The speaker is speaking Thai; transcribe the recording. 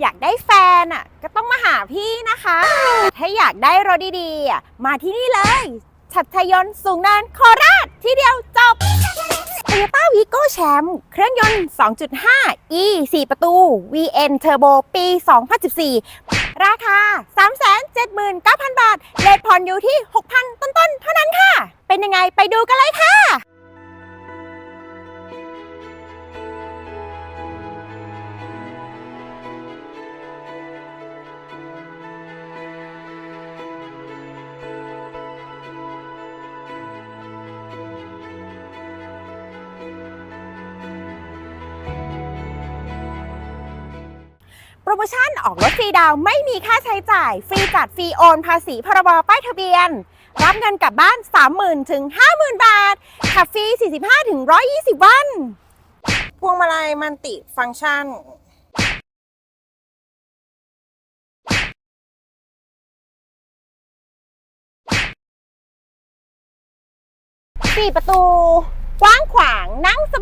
อยากได้แฟนอะก็ต้องมาหาพี่นะคะ ถ้าอยากได้รถดีๆอะมาที่นี่เลย ชัดชยนต์สูงเนินโคราชที่เดียวจบ Toyota Vigo Champ เครื่องยนต์ 2.5 e 4 ประตู VN Turbo ปี 2014 ราคา 379,000 บาท เลทผ่อนอยู่ที่ 6,000 ต้นๆ เท่านั้นค่ะ เป็นยังไงไปดูกันเลยค่ะ โปรโมชั่นออกรถฟรีดาวน์ไม่มีค่าใช้จ่าย ฟรีจัดฟรีโอน ภาษีพรบป้ายทะเบียน รับเงินกลับบ้าน 30,000ถึง50,000 บาทขับฟรี 45ถึง120 วัน พวงมาลัยมันติฟังก์ชันสี่ประตู กว้างขวางนั่งสบา